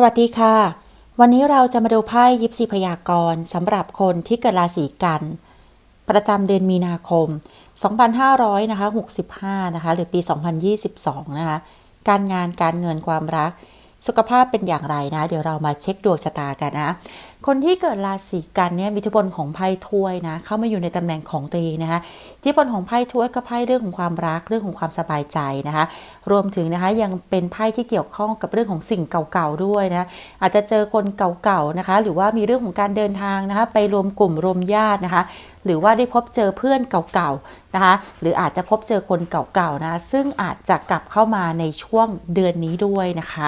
สวัสดีค่ะ วันนี้เราจะมาดูไพ่ยิปซีพยากรณ์สำหรับคนที่เกิดราศีกัน ประจำเดือนมีนาคม 2500นะคะ65นะคะหรือปี 2022 นะคะ การงานการเงินความรัก สุขภาพเป็นอย่างไรนะ เดี๋ยวเรามาเช็คดวงชะตากันนะคนที่เกิดราศีกันเนี่ยมีอิทธิพลของไพ่ถ้วยนะ เข้ามาอยู่ในตำแหน่งของตัวเองนะคะอิทธิพลของไพ่ถ้วยก็ไพ่เรื่องของความรักเรื่องของความสบายใจนะคะ รวมถึงนะคะยังเป็นไพ่ที่เกี่ยวข้องกับเรื่องของสิ่งเก่าๆด้วยนะอาจจะเจอคนเก่าๆนะคะ หรือว่ามีเรื่องของการเดินทางนะคะ ไปรวมกลุ่มรวมญาตินะคะหรือว่าได้พบเจอเพื่อนเก่าๆนะคะ หรืออาจจะพบเจอคนเก่าๆนะซึ่งอาจจะกลับเข้ามาในช่วงเดือนนี้ด้วยนะคะ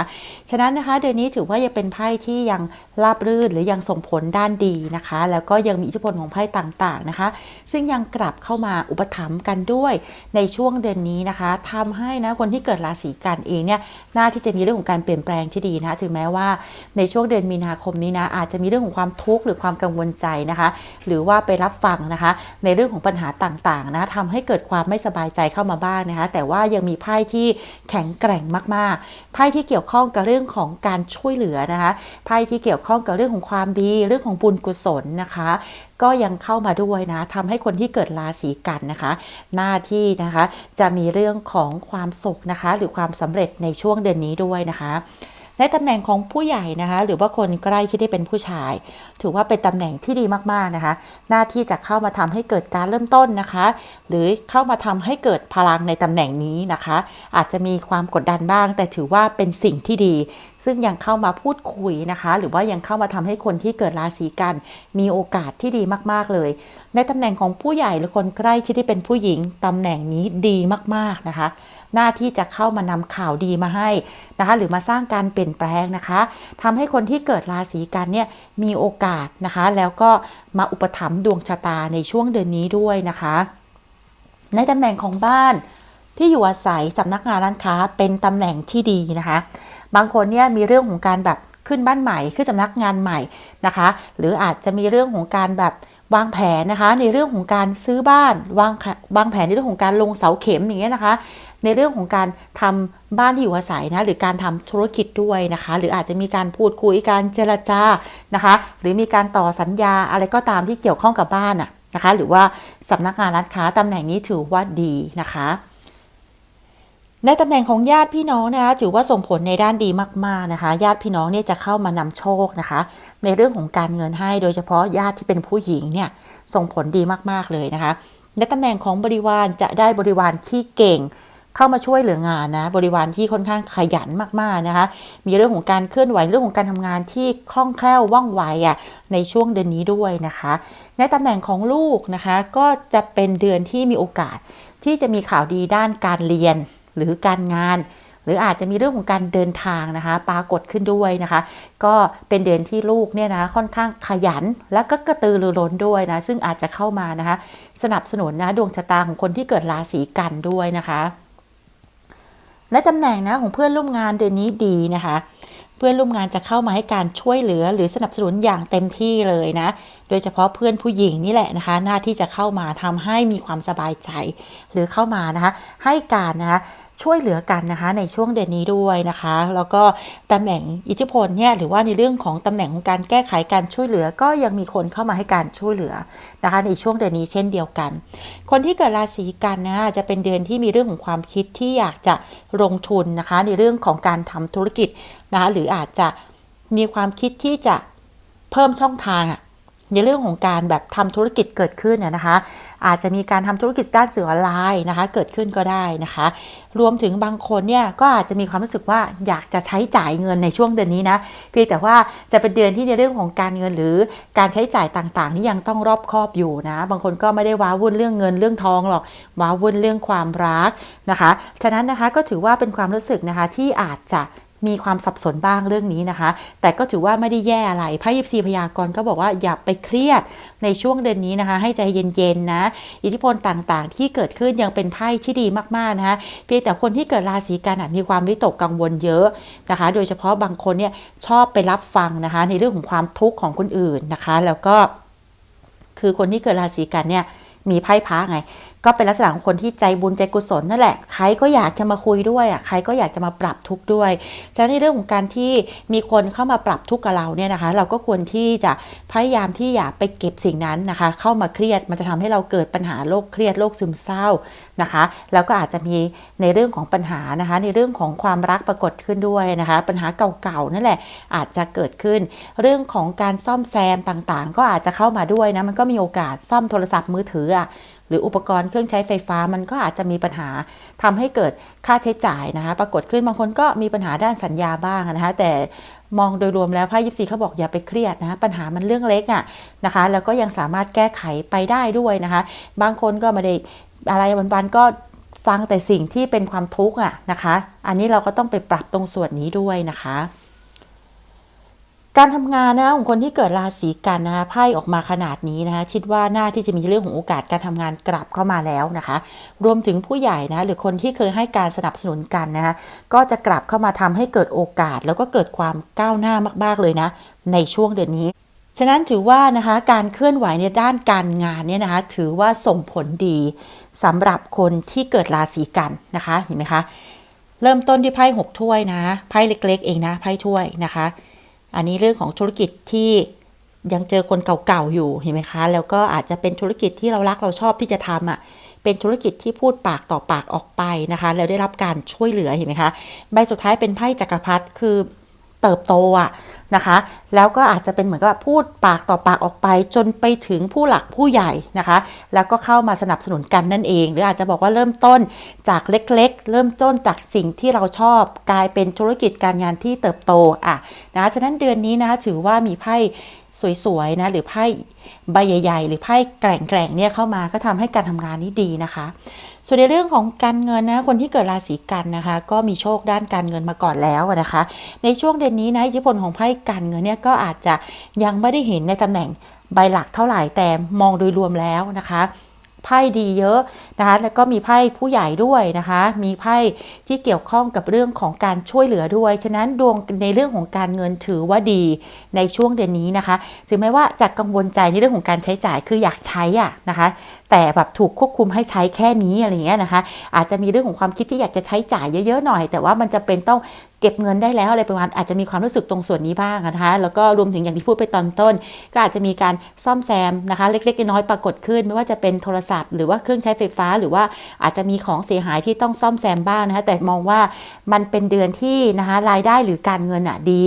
ฉะนั้นนะคะเดือนนี้ถือว่ายังเป็นไพ่ที่ยังราบรื่นหรือยังส่งผลด้านดีนะคะ แล้วก็ยังมีอิทธิพลของไพ่ต่างๆนะคะ ซึ่งยังกลับเข้ามาอุปถัมภ์กันด้วยในช่วงเดือนนี้นะคะทำให้นะคนที่เกิดราศีกันเองเนี่ยน่าที่จะมีเรื่องของการเปลี่ยนแปลงที่ดีนะถึงแม้ว่าในช่วงเดือนมีนาคมนี้นะอาจจะมีเรื่องของความทุกข์หรือความกังวลใจนะคะ หรือว่าไปรับฟังนะคะ ในเรื่องของปัญหาต่างๆนะทำให้เกิดความไม่สบายใจเข้ามาบ้างนะคะ แต่ว่ายังมีไพ่ที่แข็งแกร่งมากๆไพ่ที่เกี่ยวข้องกับเรื่องของการช่วยเหลือนะคะไพ่ที่เกี่ยวข้องกับเรื่องของความดีเรื่องของบุญกุศลนะคะ ก็ยังเข้ามาด้วยนะทำให้คนที่เกิดราศีกันนะคะ หน้าที่นะคะจะมีเรื่องของความสุขนะคะ หรือความสำเร็จในช่วงเดือนนี้ด้วยนะคะ ในตำแหน่งของผู้ใหญ่นะคะ หรือว่าคนใกล้ที่ได้เป็นผู้ชาย ถือว่าเป็นตำแหน่งที่ดีมากๆนะคะ หน้าที่จะเข้ามาทำให้เกิดการเริ่มต้นนะคะ หรือเข้ามาทำให้เกิดพลังในตำแหน่งนี้นะคะ อาจจะมีความกดดันบ้าง แต่ถือว่าเป็นสิ่งที่ดี ซึ่งยังเข้ามาพูดคุยนะคะ หรือว่ายังเข้ามาทำให้คนที่เกิดราศีกัน มีโอกาสที่ดีมากๆเลย ในตำแหน่งของผู้ใหญ่หรือคนใกล้ชิดที่เป็นผู้หญิงตำแหน่งนี้ดีมากๆนะคะ หน้าที่จะเข้ามานำข่าวดีมาให้นะคะหรือมาสร้างการเปลี่ยนแปลงนะคะทำให้คนที่เกิดราศีกันเนี่ยมีโอกาสนะคะ แล้วก็มาอุปถัมภ์ดวงชะตาในช่วงเดือนนี้ด้วยนะคะ ในตำแหน่งของบ้านที่อยู่อาศัยสำนักงานร้านค้าเป็นตำแหน่งที่ดีนะคะ บางคนเนี่ยมีเรื่องของการแบบขึ้นบ้านใหม่ขึ้นสำนักงานใหม่นะคะ หรืออาจจะมีเรื่องของการแบบวางแผนนะคะ ในเรื่องของการซื้อบ้านวางวางแผนในเรื่องของการลงเสาเข็มอย่างเงี้ยนะคะ ในเรื่องของการทำบ้านที่อยู่อาศัยนะหรือการทำธุรกิจด้วยนะคะ หรืออาจจะมีการพูดคุยการเจรจานะคะ หรือมีการต่อสัญญาอะไรก็ตามที่เกี่ยวข้องกับบ้านอะนะคะหรือว่าสำนักงานร้านค้าตำแหน่งนี้ถือว่าดีนะคะในตำแหน่งของญาติพี่น้องนะคะถือว่าส่งผลในด้านดีมากๆนะคะ ญาติพี่น้องเนี่ยจะเข้ามานำโชคนะคะ ในเรื่องของการเงินให้โดยเฉพาะญาติที่เป็นผู้หญิงเนี่ยส่งผลดีมากๆเลยนะคะ ในตำแหน่งของบริวารจะได้บริวารที่เก่ง เข้ามาช่วยเหลืองานนะ บริวารที่ค่อนข้างขยันมากๆนะคะ มีเรื่องของการเคลื่อนไหวเรื่องของการทำงานที่คล่องแคล่วว่องไวอะในช่วงเดือนนี้ด้วยนะคะ ในตำแหน่งของลูกนะคะ ก็จะเป็นเดือนที่มีโอกาสที่จะมีข่าวดีด้านการเรียนหรือการงานหรืออาจจะมีเรื่องของการเดินทางนะคะ ปรากฏขึ้นด้วยนะคะ ก็เป็นเดือนที่ลูกเนี่ยนะค่อนข้างขยันและก็กระตือรือร้นด้วยนะ ซึ่งอาจจะเข้ามานะคะ สนับสนุนนะดวงชะตาของคนที่เกิดราศีกันด้วยนะคะ ในตำแหน่งนะของเพื่อนร่วมงานเดือนนี้ดีนะคะ เพื่อนร่วมงานจะเข้ามาให้การช่วยเหลือหรือสนับสนุนอย่างเต็มที่เลยนะ โดยเฉพาะเพื่อนผู้หญิงนี่แหละนะคะ หน้าที่จะเข้ามาทำให้มีความสบายใจ หรือเข้ามานะคะ ให้การนะคะ ช่วยเหลือกันนะคะในช่วงเดือนนี้ด้วยนะคะ แล้วก็ตำแหน่งอิทธิพลเนี่ยหรือว่าในเรื่องของตำแหน่งของการแก้ไขการช่วยเหลือ ก็ยังมีคนเข้ามาให้การช่วยเหลือนะคะในช่วงเดือนนี้เช่นเดียวกัน คนที่เกิดราศีกันนะจะเป็นเดือนที่มีเรื่องของความคิดที่อยากจะลงทุนนะคะ ในเรื่องของการทำธุรกิจนะคะหรืออาจจะมีความคิดที่จะเพิ่มช่องทางอะ ในเรื่องของการแบบทำธุรกิจเกิดขึ้นเนี่ยนะคะ อาจจะมีการทำธุรกิจด้านสื่อออนไลน์นะคะ เกิดขึ้นก็ได้นะคะ รวมถึงบางคนเนี่ยก็อาจจะมีความรู้สึกว่าอยากจะใช้จ่ายเงินในช่วงเดือนนี้นะเพียงแต่ว่าจะเป็นเดือนที่ในเรื่องของการเงินหรือการใช้จ่ายต่างๆที่ยังต้องรอบคอบอยู่นะ บางคนก็ไม่ได้ว้าวุ่นเรื่องเงินเรื่องทองหรอกว้าวุ่นเรื่องความรักนะคะ ฉะนั้นนะคะก็ถือว่าเป็นความรู้สึกนะคะที่อาจจะ มีความสับสนบ้างเรื่องนี้นะคะ แต่ก็ถือว่าไม่ได้แย่อะไรไพ่ยิปซีพยากรณ์ก็บอกว่าอย่าไปเครียดในช่วงเดือนนี้นะคะ ให้ใจเย็นๆนะ อิทธิพลต่างๆ ที่เกิดขึ้นยังเป็นไพ่ที่ดีมากๆนะคะ เพียงแต่คนที่เกิดราศีกันมีความวิตกกังวลเยอะนะคะ โดยเฉพาะบางคนเนี่ยชอบไปรับฟังนะคะ ในเรื่องของความทุกข์ของคนอื่นนะคะ แล้วก็คือคนที่เกิดราศีกันเนี่ยมีไพ่พระไง ก็เป็นลักษณะของคนที่ใจบุญใจกุศลนั่นแหละ ใครก็อยากจะมาคุยด้วยอะ ใครก็อยากจะมาปรับทุกข์ด้วยฉะนั้นในเรื่องของการที่มีคนเข้ามาปรับทุกข์กับเราเนี่ยนะคะ เราก็ควรที่จะพยายามที่อย่าไปเก็บสิ่งนั้นนะคะ เข้ามาเครียด มันจะทำให้เราเกิดปัญหาโรคเครียดโรคซึมเศร้านะคะ แล้วก็อาจจะมีในเรื่องของปัญหานะคะ ในเรื่องของความรักปรากฏขึ้นด้วยนะคะ ปัญหาเก่าๆนั่นแหละ อาจจะเกิดขึ้น เรื่องของการซ่อมแซมต่างๆ ก็อาจจะเข้ามาด้วยนะ มันก็มีโอกาสซ่อมโทรศัพท์มือถืออะ หรืออุปกรณ์เครื่องใช้ไฟฟ้ามันก็อาจจะมีปัญหาทำให้เกิดค่าใช้จ่ายนะคะ ปรากฏขึ้นบางคนก็มีปัญหาด้านสัญญาบ้างนะคะ แต่มองโดยรวมแล้วไพ่ยิปซีเขาบอกอย่าไปเครียดนะคะปัญหามันเรื่องเล็กอะ่ะนะคะ แล้วก็ยังสามารถแก้ไขไปได้ด้วยนะคะ บางคนก็ไม่ได้อะไรวันๆก็ฟังแต่สิ่งที่เป็นความทุกข์อะนะคะ อันนี้เราก็ต้องไปปรับตรงส่วนนี้ด้วยนะคะ การทำงานนะของคนที่เกิดราศีกันนะคะไพ่ออกมาขนาดนี้นะคะคิดว่าหน่าที่จะมีเรื่องของโอกาสการทำงานกลับเข้ามาแล้วนะคะ รวมถึงผู้ใหญ่นะหรือคนที่เคยให้การสนับสนุนกันนะคะก็จะกลับเข้ามาทำให้เกิดโอกาส แล้วก็เกิดความก้าวหน้ามาก ๆเลยนะ ในช่วงเดือนนี้ฉะนั้นถือว่านะคะการเคลื่อนไหวในด้านการงานเนี่ยนะคะถือว่าส่งผลดีสำหรับคนที่เกิดราศีกันนะคะเห็นไหมคะเริ่มต้นด้วยไพ่หกถ้วยนะไพ่เล็ก ๆ เองนะไพ่ถ้วยนะคะ อันนี้เรื่องของธุรกิจที่ยังเจอคนเก่าๆอยู่เห็นไหมคะ แล้วก็อาจจะเป็นธุรกิจที่เรารักเราชอบที่จะทำอะเป็นธุรกิจที่พูดปากต่อปากออกไปนะคะ แล้วได้รับการช่วยเหลือเห็นไหมคะ ใบสุดท้ายเป็นไพ่จักรพรรดิคือ เติบโตอะนะคะ แล้วก็อาจจะเป็นเหมือนกับพูดปากต่อปากออกไป จนไปถึงผู้หลักผู้ใหญ่นะคะ แล้วก็เข้ามาสนับสนุนกันนั่นเอง หรืออาจจะบอกว่าเริ่มต้นจากเล็กๆ เริ่มต้นจากสิ่งที่เราชอบ กลายเป็นธุรกิจการงานที่เติบโตอะนะคะฉะนั้นเดือนนี้นะถือว่ามีไพ่สวยๆนะหรือไพ่ใบใหญ่ ๆ หรือไพ่แกร่งๆเนี่ยเข้ามาก็ทำให้การทำงานนี้ดีนะคะ ส่วนในเรื่องของการเงินนะคนที่เกิดราศีกันนะคะ ก็มีโชคด้านการเงินมาก่อนแล้วนะคะ ในช่วงเดือนนี้นะอิทธิพลของไพ่การเงินเนี่ยก็อาจจะยังไม่ได้เห็นในตำแหน่งใบหลักเท่าไหร่แต่มองโดยรวมแล้วนะคะไพ่ดีเยอะนะคะแล้วก็มีไพ่ผู้ใหญ่ด้วยนะคะ มีไพ่ที่เกี่ยวข้องกับเรื่องของการช่วยเหลือด้วย ฉะนั้นดวงในเรื่องของการเงินถือว่าดีในช่วงเดือนนี้นะคะ ถึงแม้ว่าจะกังวลใจในเรื่องของการใช้จ่ายคืออยากใช้อะนะคะ แต่แบบถูกควบคุมให้ใช้แค่นี้อะไรเงี้ยนะคะ อาจจะมีเรื่องของความคิดที่อยากจะใช้จ่ายเยอะๆหน่อย แต่ว่ามันจะเป็นต้องเก็บเงินได้แล้วอะไรประมาณอาจจะมีความรู้สึกตรงส่วนนี้บ้างนะคะ แล้วก็รวมถึงอย่างที่พูดไปตอนต้น ก็อาจจะมีการซ่อมแซมนะคะ เล็กๆน้อยๆปรากฏขึ้น ไม่ว่าจะเป็นโทรศัพท์ หรือว่าเครื่องใช้ไฟฟ้าหรือว่าอาจจะมีของเสียหายที่ต้องซ่อมแซมบ้างนะคะ แต่มองว่ามันเป็นเดือนที่นะคะรายได้หรือการเงินอะดี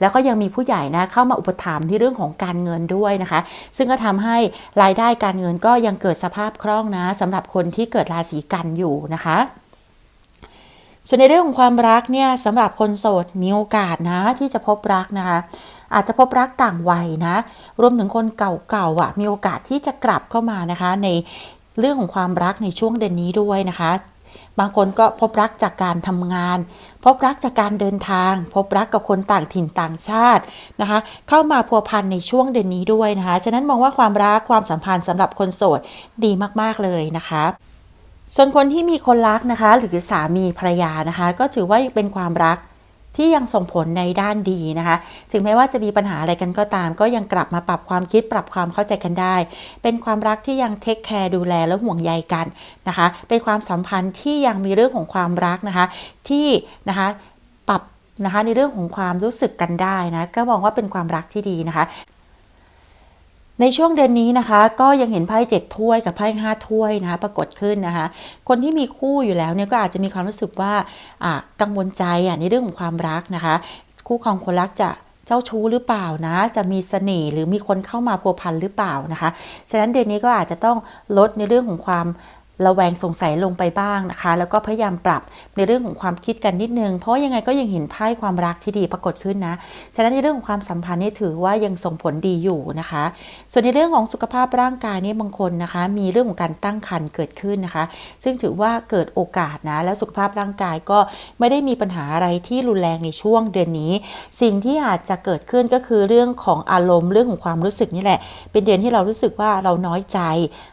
แล้วก็ยังมีผู้ใหญ่นะเข้ามาอุปถัมภ์ที่เรื่องของการเงินด้วยนะคะ ซึ่งก็ทำให้รายได้การเงินก็ยังเกิดสภาพคล่องนะสำหรับคนที่เกิดราศีกันอยู่นะคะ ส่วนในเรื่องของความรักเนี่ยสำหรับคนโสดมีโอกาสนะที่จะพบรักนะคะ อาจจะพบรักต่างวัยนะ รวมถึงคนเก่าๆอะมีโอกาสที่จะกลับเข้ามานะคะ ในเรื่องของความรักในช่วงเดือนนี้ด้วยนะคะ บางคนก็พบรักจากการทำงาน พบรักจากการเดินทาง พบรักกับคนต่างถิ่นต่างชาตินะคะ เข้ามาพัวพันในช่วงเดือนนี้ด้วยนะคะ ฉะนั้นมองว่าความรักความสัมพันธ์สำหรับคนโสดดีมากๆเลยนะคะส่วนคนที่มีคนรักนะคะ หรือสามีภรรยานะคะ ก็ถือว่าเป็นความรัก ที่ยังส่งผลในด้านดีนะคะถึงแม้ว่าจะมีปัญหาอะไรกันก็ตาม ก็ยังกลับมาปรับความคิดปรับความเข้าใจกันได้ เป็นความรักที่ยังเทคแคร์ดูแลและห่วงใยกันนะคะ เป็นความสัมพันธ์ที่ยังมีเรื่องของความรักนะคะ ที่นะคะปรับนะคะในเรื่องของความรู้สึกกันได้นะก็มองว่าเป็นความรักที่ดีนะคะ ในช่วงเดือนนี้นะคะ ก็ยังเห็นไพ่เจ็ดถ้วยกับไพ่ห้าถ้วยนะคะ ปรากฏขึ้นนะคะ คนที่มีคู่อยู่แล้วเนี่ยก็อาจจะมีความรู้สึกว่าอะกังวลใจอะในเรื่องของความรักนะคะ คู่ครองคนรักจะเจ้าชู้หรือเปล่านะ จะมีเสน่ห์หรือมีคนเข้ามาพัวพันหรือเปล่านะคะ ฉะนั้นเดือนนี้ก็อาจจะต้องลดในเรื่องของความ ระแวงสงสัยลงไปบ้างนะคะ แล้วก็พยายามปรับในเรื่องของความคิดกันนิดนึง เพราะยังไงก็ยังเห็นไพ่ความรักที่ดีปรากฏขึ้นนะ ฉะนั้นในเรื่องของความสัมพันธ์นี่ถือว่ายังส่งผลดีอยู่นะคะ ส่วนในเรื่องของสุขภาพร่างกายนี่บางคนนะคะ มีเรื่องของการตั้งครรภ์เกิดขึ้นนะคะ ซึ่งถือว่าเกิดโอกาสนะ แล้วสุขภาพร่างกายก็ไม่ได้มีปัญหาอะไรที่รุนแรงในช่วงเดือนนี้ สิ่งที่อาจจะเกิดขึ้นก็คือเรื่องของอารมณ์เรื่องของความรู้สึกนี่แหละ เป็นเดือนที่เรารู้สึกว่าเราน้อยใจ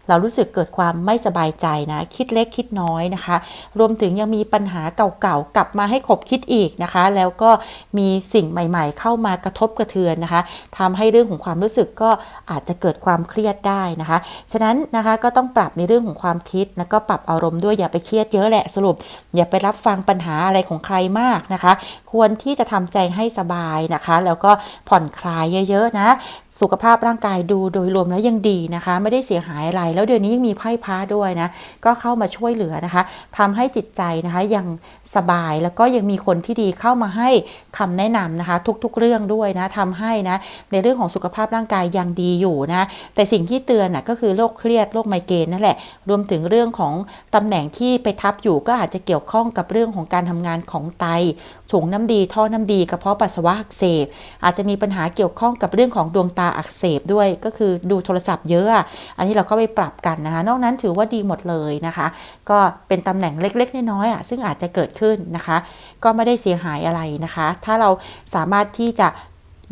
เรารู้สึกเกิดความไม่สบายใจนะ คิดเล็กคิดน้อยนะคะ รวมถึงยังมีปัญหาเก่าๆ กลับมาให้ขบคิดอีกนะคะ แล้วก็มีสิ่งใหม่ๆ เข้ามากระทบกระเทือนนะคะทำให้เรื่องของความรู้สึกก็อาจจะเกิดความเครียดได้นะคะ ฉะนั้นนะคะก็ต้องปรับในเรื่องของความคิดแล้วก็ปรับอารมณ์ด้วยอย่าไปเครียดเยอะแหละสรุป อย่าไปรับฟังปัญหาอะไรของใครมากนะคะ ควรที่จะทำใจให้สบายนะคะ แล้วก็ผ่อนคลายเยอะๆนะสุขภาพร่างกายดูโดยรวมแล้วยังดีนะคะ ไม่ได้เสียหายอะไร แล้วเดือนนี้ยังมีไพ่พระด้วยนะก็เข้ามาช่วยเหลือนะคะทำให้จิตใจนะคะยังสบายแล้วก็ยังมีคนที่ดีเข้ามาให้คำแนะนำนะคะ ทุกๆเรื่องด้วยนะทำให้นะในเรื่องของสุขภาพร่างกายยังดีอยู่นะแต่สิ่งที่เตือนนะก็คือโรคเครียดโรคไมเกรนนั่นแหละรวมถึงเรื่องของตำแหน่งที่ไปทับอยู่ก็อาจจะเกี่ยวข้องกับเรื่องของการทำงานของไต ถุงน้ำดี ท่อน้ำดีกระเพาะปัสสาวะอักเสบ อาจจะมีปัญหาเกี่ยวข้องกับเรื่องของดวงตาอักเสบด้วย ก็คือดูโทรศัพท์เยอะ อันนี้เราก็ไปปรับกันนะคะ นอกนั้นถือว่าดีหมดเลยนะคะ ก็เป็นตำแหน่งเล็กๆน้อยๆอะซึ่งอาจจะเกิดขึ้นนะคะ ก็ไม่ได้เสียหายอะไรนะคะ ถ้าเราสามารถที่จะ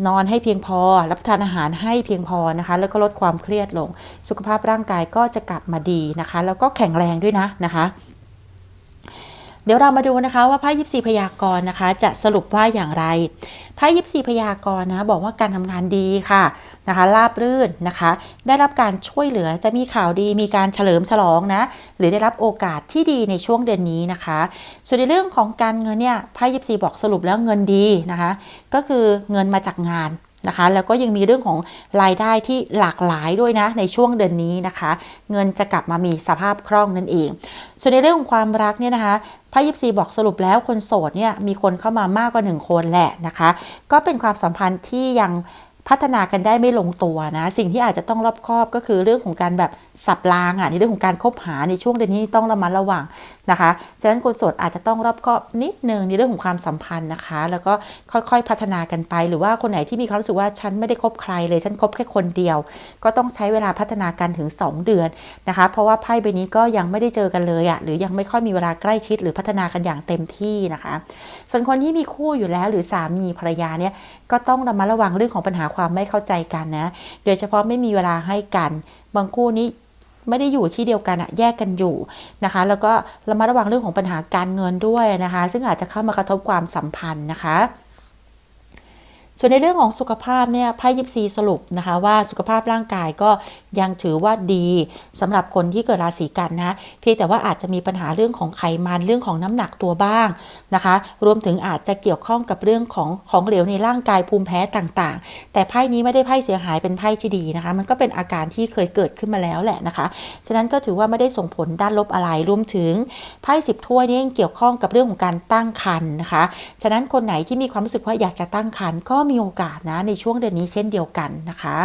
นอนให้เพียงพอ รับประทานอาหารให้เพียงพอนะคะ แล้วก็ลดความเครียดลง สุขภาพร่างกายก็จะกลับมาดีนะคะ แล้วก็แข็งแรงด้วยนะนะคะ เดี๋ยวเรามาดูนะคะว่าไพ่ยิปซีพยากรณ์นะคะ จะสรุปว่าอย่างไรไพ่ยิปซีพยากรณ์นะบอกว่าการทำงานดีค่ะนะคะราบรื่นนะคะ ได้รับการช่วยเหลือจะมีข่าวดีมีการเฉลิมฉลองนะหรือได้รับโอกาสที่ดีในช่วงเดือนนี้นะคะ ส่วนในเรื่องของการเงินเนี่ยไพ่ยิปซีบอกสรุปแล้วเงินดีนะคะ ก็คือเงินมาจากงาน นะคะ แล้วก็ยังมีเรื่องของรายได้ที่หลากหลายด้วยนะในช่วงเดือนนี้นะคะ เงินจะกลับมามีสภาพคล่องนั่นเอง ส่วนในเรื่องของความรักเนี่ยนะคะพระยิปซีบอกสรุปแล้วคนโสดเนี่ยมีคนเข้ามามากกว่าหนึ่งคนแหละนะคะ ก็เป็นความสัมพันธ์ที่ยังพัฒนากันได้ไม่ลงตัวนะ สิ่งที่อาจจะต้องรอบคอบก็คือเรื่องของการแบบ สับรางอะในเรื่องของการคบหาในช่วงเดือนนี้ต้องระมัดระวังนะคะฉะนั้นคนโสดอาจจะต้องรอบคอบนิดนึงในเรื่องของความสัมพันธ์นะคะ แล้วก็ค่อยๆพัฒนากันไป หรือว่าคนไหนที่มีความรู้สึกว่าฉันไม่ได้คบใครเลย ฉันคบแค่คนเดียว ก็ต้องใช้เวลาพัฒนากันถึง 2 เดือนนะคะ เพราะว่าไพ่ใบนี้ก็ยังไม่ได้เจอกันเลยอะหรือยังไม่ค่อยมีเวลาใกล้ชิด หรือพัฒนากันอย่างเต็มที่นะคะ ส่วนคนที่มีคู่อยู่แล้วหรือสามีภรรยาเนี่ยก็ต้องระมัดระวังเรื่องของปัญหาความไม่เข้าใจกันนะ โดยเฉพาะไม่มีเวลาให้กัน บางคู่นี้ ไม่ได้อยู่ที่เดียวกันอะแยกกันอยู่นะคะ แล้วก็ระมัดระวังเรื่องของปัญหาการเงินด้วยนะคะ ซึ่งอาจจะเข้ามากระทบความสัมพันธ์นะคะ ส่วนในเรื่องของสุขภาพเนี่ยไพ่ยิปซีสรุปนะคะว่าสุขภาพร่างกายก็ยังถือว่าดีสำหรับคนที่เกิดราศีกันนะเพียงแต่ว่าอาจจะมีปัญหาเรื่องของไขมันเรื่องของน้ำหนักตัวบ้างนะคะ รวมถึงอาจจะเกี่ยวข้องกับเรื่องของของเหลวในร่างกายภูมิแพ้ต่างๆ แต่ไพ่นี้ไม่ได้ไพ่เสียหายเป็นไพ่ที่ดีนะคะ มันก็เป็นอาการที่เคยเกิดขึ้นมาแล้วแหละนะคะฉะนั้นก็ถือว่าไม่ได้ส่งผลด้านลบอะไรรวมถึงไพ่สิบถ้วยนี้ยังเกี่ยวข้องกับเรื่องของการตั้งครรภ์นะคะ ฉะนั้นคนไหนที่มีความรู้สึกว่าอยากจะตั้งครรภ์ก็มีโอกาสนะในช่วงเดือนนี้เช่นเดียวกันนะคะ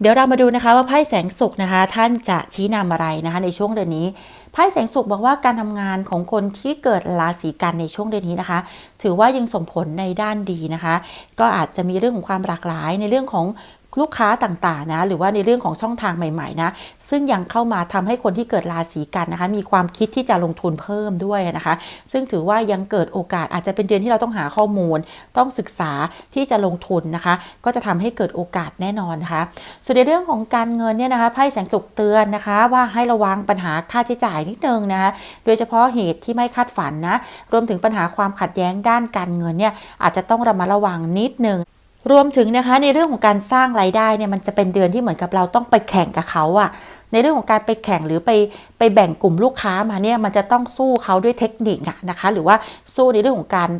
เดี๋ยวเรามาดูนะคะว่าไพ่แสงสุกนะคะ ท่านจะชี้นำอะไรนะคะ ในช่วงเดือนนี้ไพ่แสงสุกบอกว่าการทำงานของคนที่เกิดราศีกันในช่วงเดือนนี้นะคะ ถือว่ายังส่งผลในด้านดีนะคะ ก็อาจจะมีเรื่องของความหลากหลายในเรื่องของ ลูกค้าต่างๆนะหรือว่าในเรื่องของช่องทางใหม่ๆนะซึ่งยังเข้ามาทำให้คนที่เกิดราศีกันนะคะ มีความคิดที่จะลงทุนเพิ่มด้วยนะคะ ซึ่งถือว่ายังเกิดโอกาสอาจจะเป็นเดือนที่เราต้องหาข้อมูล ต้องศึกษาที่จะลงทุนนะคะ ก็จะทำให้เกิดโอกาสแน่นอนนะคะ ส่วนในเรื่องของการเงินเนี่ยนะคะไพ่แสงสุขเตือนนะคะ ว่าให้ระวังปัญหาค่าใช้จ่ายนิดนึงนะคะโดยเฉพาะเหตุที่ไม่คาดฝันนะรวมถึงปัญหาความขัดแย้งด้านการเงินเนี่ยอาจจะต้องระมัดระวังนิดนึง รวมถึงนะคะในเรื่องของการสร้างรายได้เนี่ยมันจะเป็นเดือนที่เหมือนกับเราต้องไปแข่งกับเขาอะในเรื่องของการไปแข่งหรือไปไปแบ่งกลุ่มลูกค้ามาเนี่ยมันจะต้องสู้เขาด้วยเทคนิคอะนะคะ หรือว่าสู้ในเรื่องของการ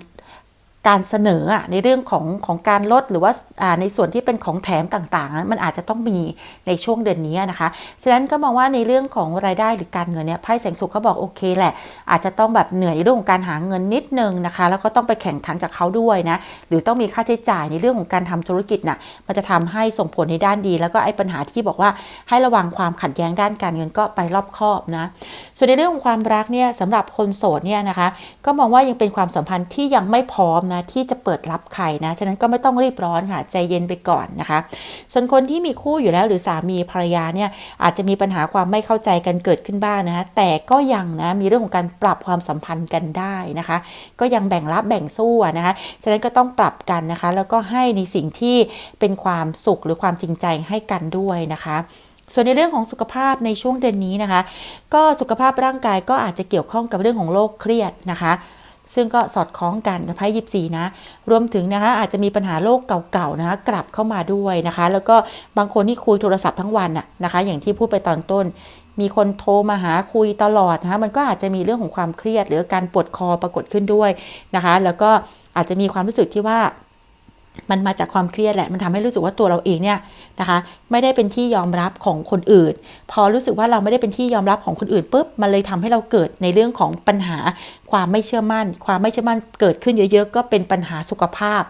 การเสนอในเรื่องของของการลดหรือว่าในส่วนที่เป็นของแถมต่างๆมันอาจจะต้องมีในช่วงเดือนนี้นะคะ ฉะนั้นก็มองว่าในเรื่องของรายได้หรือการเงินเนี่ยไพ่แสงสุขเขาบอกโอเคแหละ อาจจะต้องแบบเหนื่อยในเรื่องของการหาเงินนิดนึงนะคะ แล้วก็ต้องไปแข่งขันกับเขาด้วยนะ หรือต้องมีค่าใช้จ่ายในเรื่องของการทำธุรกิจนะ่ะมันจะทำให้ส่งผลในด้านดี แล้วก็ไอ้ปัญหาที่บอกว่าให้ระวังความขัดแย้งด้านการเงินก็ไปรอบคอบนะ ส่วนในเรื่องของความรักเนี่ยสำหรับคนโสดเนี่ยนะคะ ก็มองว่ายังเป็นความสัมพันธ์ที่ยังไม่พร้อมนะที่จะเปิดรับใครนะฉะนั้นก็ไม่ต้องรีบร้อนค่ะใจเย็นไปก่อนนะคะ ส่วนคนที่มีคู่อยู่แล้วหรือสามีภรรยาเนี่ยอาจจะมีปัญหาความไม่เข้าใจกันเกิดขึ้นบ้างนะคะแต่ก็ยังนะมีเรื่องของการปรับความสัมพันธ์กันได้นะคะ ก็ยังแบ่งรับแบ่งสู้นะคะฉะนั้นก็ต้องปรับกันนะคะ แล้วก็ให้ในสิ่งที่เป็นความสุขหรือความจริงใจให้กันด้วยนะคะส่วนในเรื่องของสุขภาพในช่วงเดือนนี้นะคะ ก็สุขภาพร่างกายก็อาจจะเกี่ยวข้องกับเรื่องของโรคเครียดนะคะ ซึ่งก็สอดคล้องกันกับไพ่ยิบสีนะ รวมถึงนะคะอาจจะมีปัญหาโรคเก่าๆนะคะกลับเข้ามาด้วยนะคะ แล้วก็บางคนที่คุยโทรศัพท์ทั้งวันอะนะคะ อย่างที่พูดไปตอนต้น มีคนโทรมาหาคุยตลอดนะคะมันก็อาจจะมีเรื่องของความเครียด หรือการปวดคอปรากฏขึ้นด้วยนะคะ แล้วก็อาจจะมีความรู้สึกที่ว่า มันมาจากความเครียดแหละ มันทำให้รู้สึกว่าตัวเราเองเนี่ยนะคะ ไม่ได้เป็นที่ยอมรับของคนอื่น พอรู้สึกว่าเราไม่ได้เป็นที่ยอมรับของคนอื่นปุ๊บ มันเลยทำให้เราเกิดในเรื่องของปัญหา ความไม่เชื่อมั่น ความไม่เชื่อมั่นเกิดขึ้นเยอะ ๆ ก็เป็นปัญหาสุขภาพ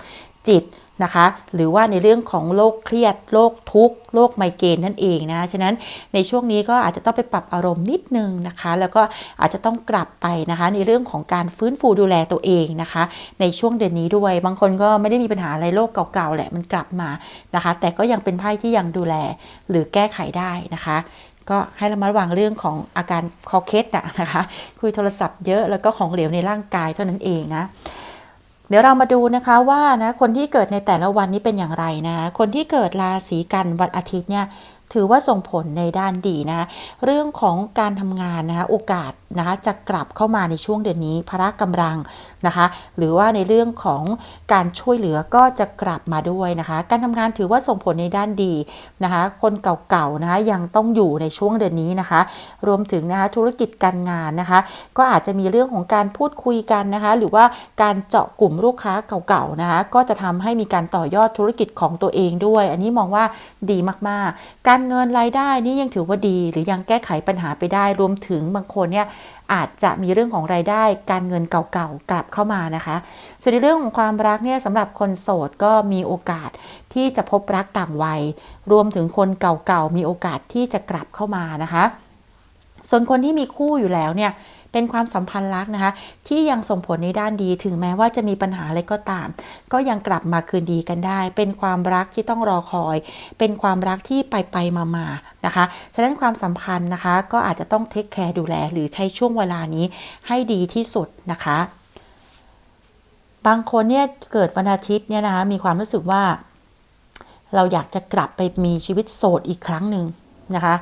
จิต นะคะ หรือว่าในเรื่องของโรคเครียดโรคทุกข์โรคไมเกรนนั่นเองนะ ฉะนั้นในช่วงนี้ก็อาจจะต้องไปปรับอารมณ์นิดนึงนะคะ แล้วก็อาจจะต้องกลับไปนะคะ ในเรื่องของการฟื้นฟูดูแลตัวเองนะคะ ในช่วงเดือนนี้ด้วย บางคนก็ไม่ได้มีปัญหาอะไรโรคเก่าๆแหละมันกลับมานะคะ แต่ก็ยังเป็นไพ่ที่ยังดูแลหรือแก้ไขได้นะคะก็ให้ระมัดระวังเรื่องของอาการคอเคสอะนะคะ คุยโทรศัพท์เยอะแล้วก็ของเหลวในร่างกายเท่านั้นเองนะ เดี๋ยวเรามาดูนะคะว่านะคนที่เกิดในแต่ละวันนี้เป็นอย่างไรนะคนที่เกิดราศีกันวันอาทิตย์เนี่ย ถือว่าส่งผลในด้านดีนะเรื่องของการทำงานนะคะโอกาสนะคะจะกลับเข้ามาในช่วงเดือนนี้พละกำลังนะคะหรือว่าในเรื่องของการช่วยเหลือก็จะกลับมาด้วยนะคะ การทำงานถือว่าส่งผลในด้านดีนะคะคนเก่าๆนะคะยังต้องอยู่ในช่วงเดือนนี้นะคะ รวมถึงนะคะธุรกิจการงานนะคะ ก็อาจจะมีเรื่องของการพูดคุยกันนะคะ หรือว่าการเจาะกลุ่มลูกค้าเก่าๆนะคะก็จะทำให้มีการต่อยอดธุรกิจของตัวเองด้วย อันนี้มองว่าดีมากๆ การเงินรายได้นี่ยังถือว่าดี หรือยังแก้ไขปัญหาไปได้ รวมถึงบางคนเนี่ยอาจจะมีเรื่องของรายได้ การเงินเก่าๆกลับเข้ามานะคะ ส่วนในเรื่องของความรักเนี่ยสำหรับคนโสดก็มีโอกาสที่จะพบรักต่างวัย รวมถึงคนเก่าๆมีโอกาสที่จะกลับเข้ามานะคะ ส่วนคนที่มีคู่อยู่แล้วเนี่ย เป็นความสัมพันธ์รักนะคะ ที่ยังส่งผลในด้านดีถึงแม้ว่าจะมีปัญหาอะไรก็ตาม ก็ยังกลับมาคืนดีกันได้ เป็นความรักที่ต้องรอคอย เป็นความรักที่ไปไปมามานะคะ ฉะนั้นความสัมพันธ์นะคะ ก็อาจจะต้องเทคแคร์ดูแล หรือใช้ช่วงเวลานี้ให้ดีที่สุดนะคะ บางคนเนี่ยเกิดวันอาทิตย์เนี่ยนะคะมีความรู้สึกว่า เราอยากจะกลับไปมีชีวิตโสดอีกครั้งหนึ่งนะคะ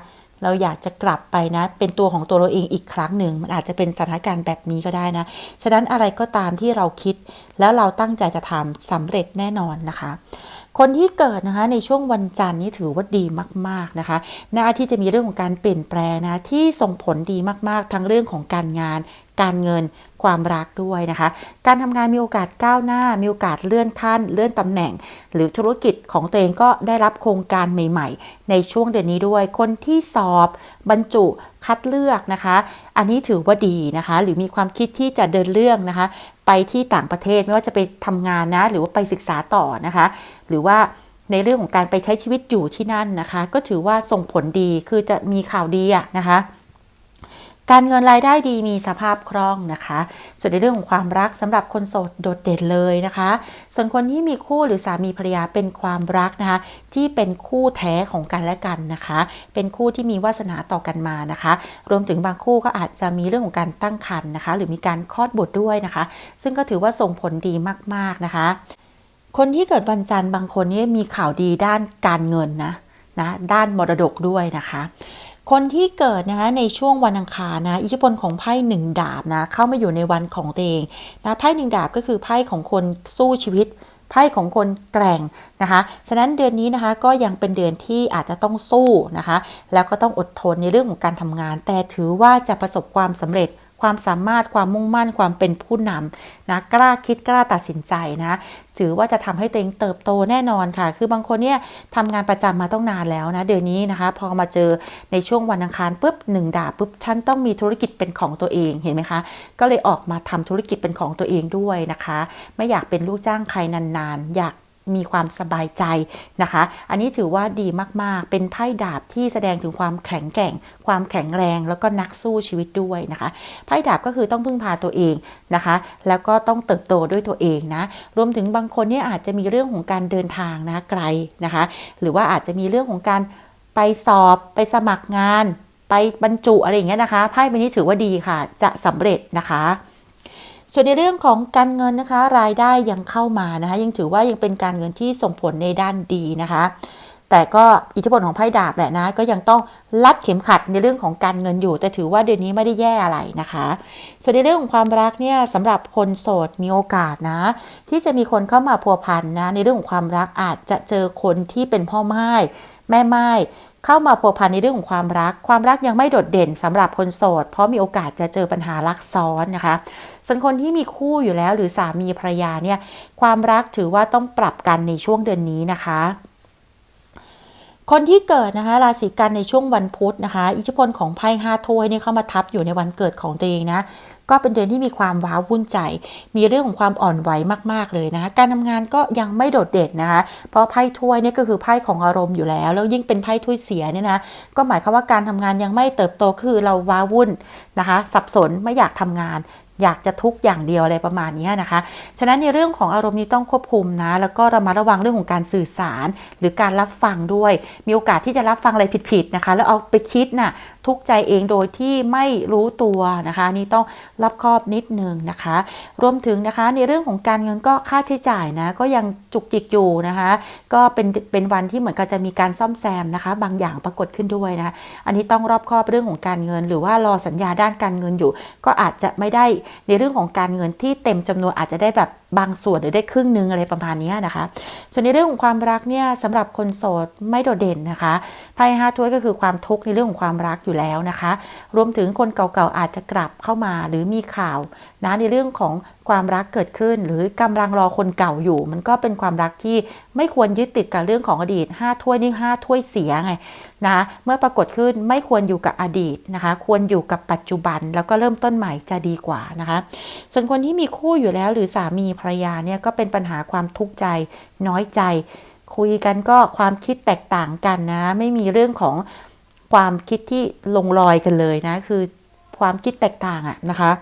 เราอยากจะกลับไปนะ เป็นตัวของตัวเราเองอีกครั้งหนึ่ง มันอาจจะเป็นสถานการณ์แบบนี้ก็ได้นะ ฉะนั้นอะไรก็ตามที่เราคิด แล้วเราตั้งใจจะทำสำเร็จแน่นอนนะคะ คนที่เกิดนะคะในช่วงวันจันทร์นี้ถือว่าดีมาก ๆนะคะ หน้าที่จะมีเรื่องของการเปลี่ยนแปลงนะที่ส่งผลดีมากๆ ทั้งเรื่องของการงาน การเงินความรักด้วยนะคะ การทำงานมีโอกาสก้าวหน้า มีโอกาสเลื่อนขั้น เลื่อนตำแหน่ง หรือธุรกิจของตัวเองก็ได้รับโครงการใหม่ ๆ ในช่วงเดือนนี้ด้วย คนที่สอบบรรจุคัดเลือกนะคะ อันนี้ถือว่าดีนะคะ หรือมีความคิดที่จะเดินเรื่องนะคะ ไปที่ต่างประเทศไม่ว่าจะไปทำงานนะ หรือว่าไปศึกษาต่อนะคะ หรือว่าในเรื่องของการไปใช้ชีวิตอยู่ที่นั่นนะคะ ก็ถือว่าส่งผลดีคือจะมีข่าวดีอะนะคะ การเงินรายได้ดีมีสภาพคล่องนะคะ ส่วนในเรื่องของความรักสำหรับคนโสดโดดเด่นเลยนะคะ ส่วนคนที่มีคู่หรือสามีภรรยาเป็นความรักนะคะ ที่เป็นคู่แท้ของกันและกันนะคะ เป็นคู่ที่มีวาสนาต่อกันมานะคะ รวมถึงบางคู่ก็อาจจะมีเรื่องของการตั้งครรภ์นะคะ หรือมีการคลอดบุตรด้วยนะคะ ซึ่งก็ถือว่าส่งผลดีมากๆนะคะคนที่เกิดวันจันทร์บางคนนี่มีข่าวดีด้านการเงินนะนะด้านมรดกด้วยนะคะ คนที่เกิดนะคะในช่วงวันอังคารนะอิทธิพลของไพ่หนึ่งดาบนะเข้ามาอยู่ในวันของตัวเองนะไพ่หนึ่งดาบก็คือไพ่ของคนสู้ชีวิตไพ่ของคนแกร่งนะคะ ฉะนั้นเดือนนี้นะคะก็ยังเป็นเดือนที่อาจจะต้องสู้นะคะ แล้วก็ต้องอดทนในเรื่องของการทำงาน แต่ถือว่าจะประสบความสำเร็จ ความสามารถความมุ่งมั่นความเป็นผู้นำนะกล้าคิดกล้าตัดสินใจนะถือว่าจะทำให้ตัวเองเติบโตแน่นอนค่ะ คือบางคนเนี่ยทำงานประจำมาต้องนานแล้วนะเดี๋ยวนี้นะคะ พอมาเจอในช่วงวันอังคารปุ๊บหนึ่งดาบปุ๊บฉันต้องมีธุรกิจเป็นของตัวเองเห็นไหมคะ ก็เลยออกมาทำธุรกิจเป็นของตัวเองด้วยนะคะ ไม่อยากเป็นลูกจ้างใครนานๆ อยาก มีความสบายใจนะคะ อันนี้ถือว่าดีมากๆ เป็นไพ่ดาบที่แสดงถึงความแข็งแกร่ง ความแข็งแรงแล้วก็นักสู้ชีวิตด้วยนะคะ ไพ่ดาบก็คือต้องพึ่งพาตัวเองนะคะ แล้วก็ต้องเติบโตด้วยตัวเองนะ รวมถึงบางคนเนี่ยอาจจะมีเรื่องของการเดินทางนะไกลนะคะ หรือว่าอาจจะมีเรื่องของการไปสอบไปสมัครงาน ไปบรรจุอะไรอย่างเงี้ยนะคะ ไพ่ใบนี้ถือว่าดีค่ะ จะสำเร็จนะคะ ส่วนในเรื่องของการเงินนะคะ รายได้ยังเข้ามานะคะ ยังถือว่ายังเป็นการเงินที่ส่งผลในด้านดีนะคะ แต่ก็อิทธิพลของไพ่ดาบแหละนะ ก็ยังต้องลัดเข็มขัดในเรื่องของการเงินอยู่ แต่ถือว่าเดือนนี้ไม่ได้แย่อะไรนะคะ ส่วนในเรื่องของความรักเนี่ยสำหรับคนโสดมีโอกาสนะ ที่จะมีคนเข้ามาพัวพันนะในเรื่องของความรักอาจจะเจอคนที่เป็นพ่อไม้ แม่ไม้เข้ามาพัวพันในเรื่องของความรัก ความรักยังไม่โดดเด่นสำหรับคนโสด เพราะมีโอกาสจะเจอปัญหารักซ้อนนะคะส่วนคนที่มีคู่อยู่แล้วหรือสามีภรรยาเนี่ยความรักถือว่าต้องปรับกันในช่วงเดือนนี้นะคะ คนที่เกิดนะคะราศีกันในช่วงวันพุธนะคะ อิทธิพลของไพ่ห้าถ้วยเนี่ยเข้ามาทับอยู่ในวันเกิดของตัวเองนะ ก็เป็นเดือนที่มีความว้าวุ่นใจ มีเรื่องของความอ่อนไหวมาก ๆ เลยนะคะการทำงานก็ยังไม่โดดเด่นนะคะเพราะไพ่ถ้วยนี่ก็คือไพ่ของอารมณ์อยู่แล้ว แล้วยิ่งเป็นไพ่ถ้วยเสียเนี่ยนะก็หมายความว่าการทำงานยังไม่เติบโตคือเราว้าวุ่นนะคะ สับสนไม่อยากทำงานอยากจะทุกอย่างเดียวอะไรประมาณนี้นะคะ ฉะนั้นในเรื่องของอารมณ์นี้ต้องควบคุมนะ แล้วก็ระมัดระวังเรื่องของการสื่อสาร หรือการรับฟังด้วย มีโอกาสที่จะรับฟังอะไรผิดๆนะคะ แล้วเอาไปคิดน่ะทุกข์ใจเองโดยที่ไม่รู้ตัวนะคะ นี่ต้องรับคอบนิดนึงนะคะ รวมถึงนะคะในเรื่องของการเงินก็ค่าใช้จ่ายนะก็ยังจุกจิกอยู่นะคะ ก็เป็นเป็นวันที่เหมือนกับจะมีการซ่อมแซมนะคะ บางอย่างปรากฏขึ้นด้วยนะะอันนี้ต้องรอบคอบเรื่องของการเงิน หรือว่ารอสัญญาด้านการเงินอยู่ ก็อาจจะไม่ได้ในเรื่องของการเงินที่เต็มจำนวนอาจจะได้แบบบางส่วนหรือได้ครึ่งนึงอะไรประมาณนี้นะคะ ส่วนในเรื่องของความรักเนี่ยสำหรับคนโสดไม่โดดเด่นนะคะไพ่ห้าถ้วยก็คือความทุกข์ในเรื่องของความรักอยู่แล้วนะคะ รวมถึงคนเก่าๆอาจจะกลับเข้ามาหรือมีข่าวนะในเรื่องของความรักเกิดขึ้น หรือกำลังรอคนเก่าอยู่ มันก็เป็นความรักที่ไม่ควรยึดติดกับเรื่องของอดีต 5 ถ้วยนี่5ถ้วยเสียไงนะเมื่อปรากฏขึ้นไม่ควรอยู่กับอดีตนะคะ ควรอยู่กับปัจจุบันแล้วก็เริ่มต้นใหม่จะดีกว่านะคะ ส่วนคนที่มีคู่อยู่แล้วหรือสามีภรรยาเนี่ยก็เป็นปัญหาความทุกข์ใจน้อยใจ คุยกันก็ความคิดแตกต่างกันนะ ไม่มีเรื่องของความคิดที่ลงรอยกันเลยนะ คือความคิดแตกต่างอะนะคะ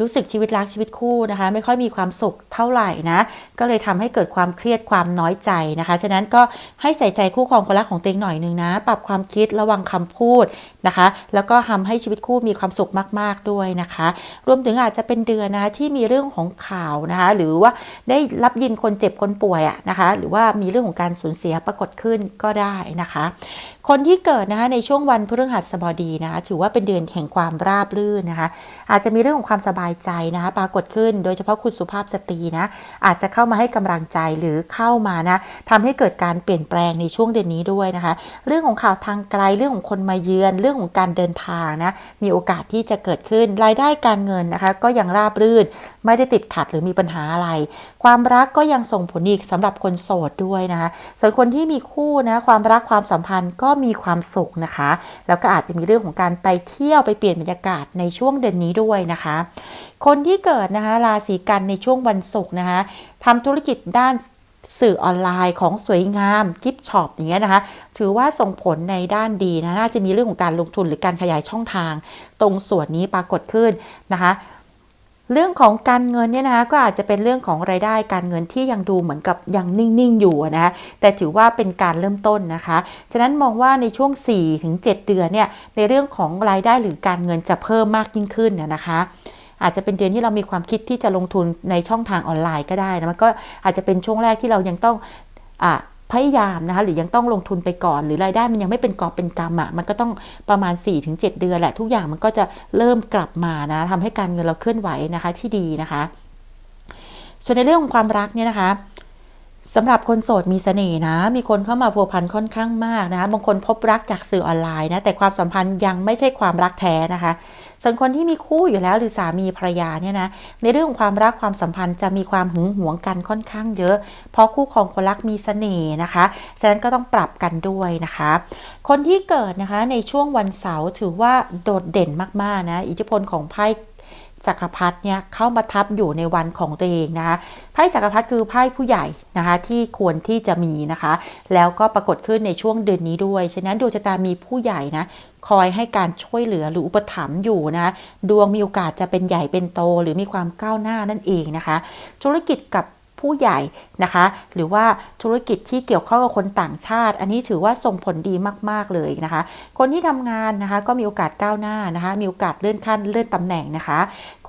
รู้สึกชีวิตรักชีวิตคู่นะคะ ไม่ค่อยมีความสุขเท่าไหร่นะ ก็เลยทำให้เกิดความเครียดความน้อยใจนะคะ ฉะนั้นก็ให้ใส่ใจคู่ครองคนรักของตัวเองหน่อยนึงนะ ปรับความคิดระวังคำพูดนะคะ แล้วก็ทำให้ชีวิตคู่มีความสุขมาก ๆด้วยนะคะ รวมถึงอาจจะเป็นเดือนนะที่มีเรื่องของข่าวนะคะ หรือว่าได้รับยินคนเจ็บคนป่วยอะนะคะ หรือว่ามีเรื่องของการสูญเสียปรากฏขึ้นก็ได้นะคะคนที่เกิดนะคะในช่วงวันพฤหัสบดีนะคะถือว่าเป็นเดือนแห่งความราบรื่นนะคะ อาจจะมีเรื่องของความสบายใจนะคะปรากฏขึ้น โดยเฉพาะคุณสุภาพสตรีนะอาจจะเข้ามาให้กำลังใจหรือเข้ามานะทำให้เกิดการเปลี่ยนแปลงในช่วงเดือนนี้ด้วยนะคะ เรื่องของข่าวทางไกลเรื่องของคนมาเยือนเรื่องของการเดินทางนะมีโอกาสที่จะเกิดขึ้นรายได้การเงินนะคะ ก็ยังราบรื่นไม่ได้ติดขัดหรือมีปัญหาอะไร ความรักก็ยังส่งผลอีกสำหรับคนโสดด้วยนะคะส่วนคนที่มีคู่นะความรักความสัมพันธ์ก็มีความสุขนะคะ แล้วก็อาจจะมีเรื่องของการไปเที่ยวไปเปลี่ยนบรรยากาศในช่วงเดือนนี้ด้วยนะคะ คนที่เกิดนะคะราศีกันในช่วงวันศุกร์นะคะทำธุรกิจด้านสื่อออนไลน์ของสวยงามกิฟช็อปอย่างเงี้ยนะคะ ถือว่าส่งผลในด้านดีนะน่าจะมีเรื่องของการลงทุนหรือการขยายช่องทาง ตรงส่วนนี้ปรากฏขึ้นนะคะ เรื่องของการเงินเนี่ยนะคะก็อาจจะเป็นเรื่องของรายได้การเงินที่ยังดูเหมือนกับยังนิ่งๆอยู่นะแต่ถือว่าเป็นการเริ่มต้นนะคะ ฉะนั้นมองว่าในช่วง 4-7 เดือนเนี่ยในเรื่องของรายได้หรือการเงินจะเพิ่มมากยิ่งขึ้นนะคะอาจจะเป็นเดือนที่เรามีความคิดที่จะลงทุนในช่องทางออนไลน์ก็ได้นะมันก็อาจจะเป็นช่วงแรกที่เรายังต้องอ่า พยายามนะคะหรือยังต้องลงทุนไปก่อน หรือรายได้มันยังไม่เป็นกอบเป็นกำอะ่ะมันก็ต้องประมาณ 4-7 เดือนแหละ ทุกอย่างมันก็จะเริ่มกลับมานะทำให้การเงินเราเคลื่อนไหวนะคะที่ดีนะคะ ส่วนในเรื่องของความรักเนี่ยนะคะสำหรับคนโสดมีเสน่ห์นะ มีคนเข้ามาพัวพันค่อนข้างมากนะคะบางคนพบรักจากสื่อออนไลน์นะ แต่ความสัมพันธ์ยังไม่ใช่ความรักแท้นะคะ ส่วนคนที่มีคู่อยู่แล้วหรือสามีภรรยาเนี่ยนะในเรื่องของความรักความสัมพันธ์จะมีความหึงหวงกันค่อนข้างเยอะ เพราะคู่ของคนรักมีเสน่ห์นะคะฉะนั้นก็ต้องปรับกันด้วยนะคะ คนที่เกิดนะคะในช่วงวันเสาร์ถือว่าโดดเด่นมากๆนะอิทธิพลของไพ่ จักรพรรดิเนี่ยเข้ามาทับอยู่ในวันของตัวเองนะคะไพ่จักรพรรดิคือไพ่ผู้ใหญ่นะคะที่ควรที่จะมีนะคะ แล้วก็ปรากฏขึ้นในช่วงเดือนนี้ด้วย ฉะนั้นดวงชะตามีผู้ใหญ่นะคอยให้การช่วยเหลือหรืออุปถัมภ์อยู่นะดวงมีโอกาสจะเป็นใหญ่เป็นโตหรือมีความก้าวหน้านั่นเองนะคะ ธุรกิจกับ ผู้ใหญ่นะคะ หรือว่าธุรกิจที่เกี่ยวข้องกับคนต่างชาติ อันนี้ถือว่าส่งผลดีมาก ๆ เลยนะคะ คนที่ทำงานนะคะก็มีโอกาสก้าวหน้านะคะ มีโอกาสเลื่อนขั้นเลื่อนตำแหน่งนะคะ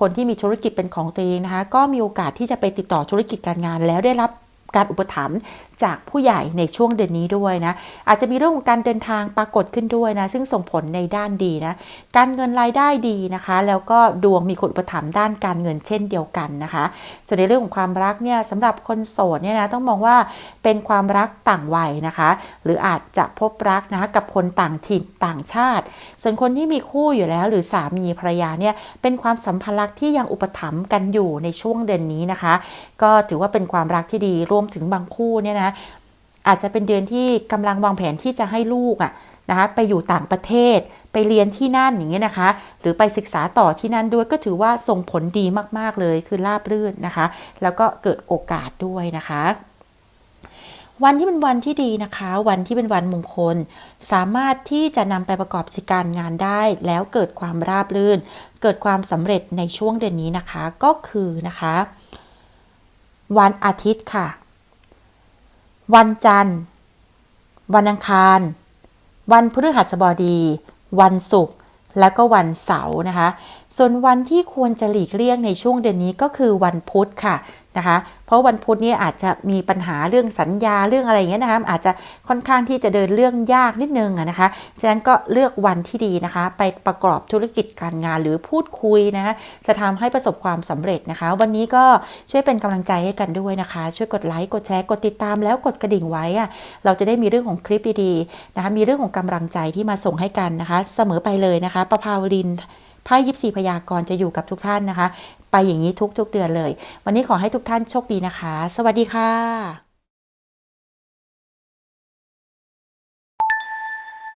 คนที่มีธุรกิจเป็นของตัวเองนะคะ ก็มีโอกาสที่จะไปติดต่อธุรกิจการงานแล้วได้รับการอุปถัมภ์ จากผู้ใหญ่ในช่วงเดือนนี้ด้วยนะ อาจจะมีเรื่องของการเดินทางปรากฏขึ้นด้วยนะ ซึ่งส่งผลในด้านดีนะ การเงินรายได้ดีนะคะ แล้วก็ดวงมีคนอุปถัมภ์ด้านการเงินเช่นเดียวกันนะคะ ส่วนในเรื่องของความรักเนี่ยสำหรับคนโสดเนี่ยนะต้องมองว่าเป็นความรักต่างวัยนะคะ หรืออาจจะพบรักนะกับคนต่างถิ่นต่างชาติ ส่วนคนที่มีคู่อยู่แล้ว หรือสามีภรรยาเนี่ยเป็นความสัมพันธ์รักที่ยังอุปถัมภ์กันอยู่ในช่วงเดือนนี้นะคะ ก็ถือว่าเป็นความรักที่ดีรวมถึงบางคู่เนี่ยนะอาจจะเป็นเดือนที่กำลังวางแผนที่จะให้ลูกอะนะคะไปอยู่ต่างประเทศไปเรียนที่นั่นอย่างเงี้ยนะคะ หรือไปศึกษาต่อที่นั่นด้วยก็ถือว่าส่งผลดีมากๆเลยคือราบรื่นนะคะ แล้วก็เกิดโอกาสด้วยนะคะวันที่เป็นวันที่ดีนะคะ วันที่เป็นวันมงคล สามารถที่จะนำไปประกอบกิจการงานได้ แล้วเกิดความราบรื่น เกิดความสำเร็จในช่วงเดือนนี้นะคะ ก็คือนะคะ วันอาทิตย์ค่ะ วันจันทร์ วันอังคาร วันพฤหัสบดี วันศุกร์ และก็วันเสาร์นะคะ ส่วนวันที่ควรจะหลีกเลี่ยงในช่วงเดือนนี้ก็คือวันพุธค่ะนะคะ เพราะวันพุธนี้อาจจะมีปัญหาเรื่องสัญญาเรื่องอะไรอย่างเงี้ยนะคะอาจจะค่อนข้างที่จะเดินเรื่องยากนิดนึงนะคะฉะนั้นก็เลือกวันที่ดีนะคะ ไปประกอบธุรกิจการงานหรือพูดคุยนะคะจะทำให้ประสบความสำเร็จนะคะ วันนี้ก็ช่วยเป็นกำลังใจให้กันด้วยนะคะ ช่วยกดไลค์กดแชร์กดติดตามแล้วกดกระดิ่งไว้อะเราจะได้มีเรื่องของคลิปดีๆนะคะมีเรื่องของกำลังใจที่มาส่งให้กันนะคะ เสมอไปเลยนะคะประภาวลิน ไพ่ยิปซีพยากรณ์จะอยู่กับทุกท่านนะคะ ไปอย่างนี้ทุกๆเดือนเลย วันนี้ขอให้ทุกท่านโชคดีนะคะ สวัสดีค่ะ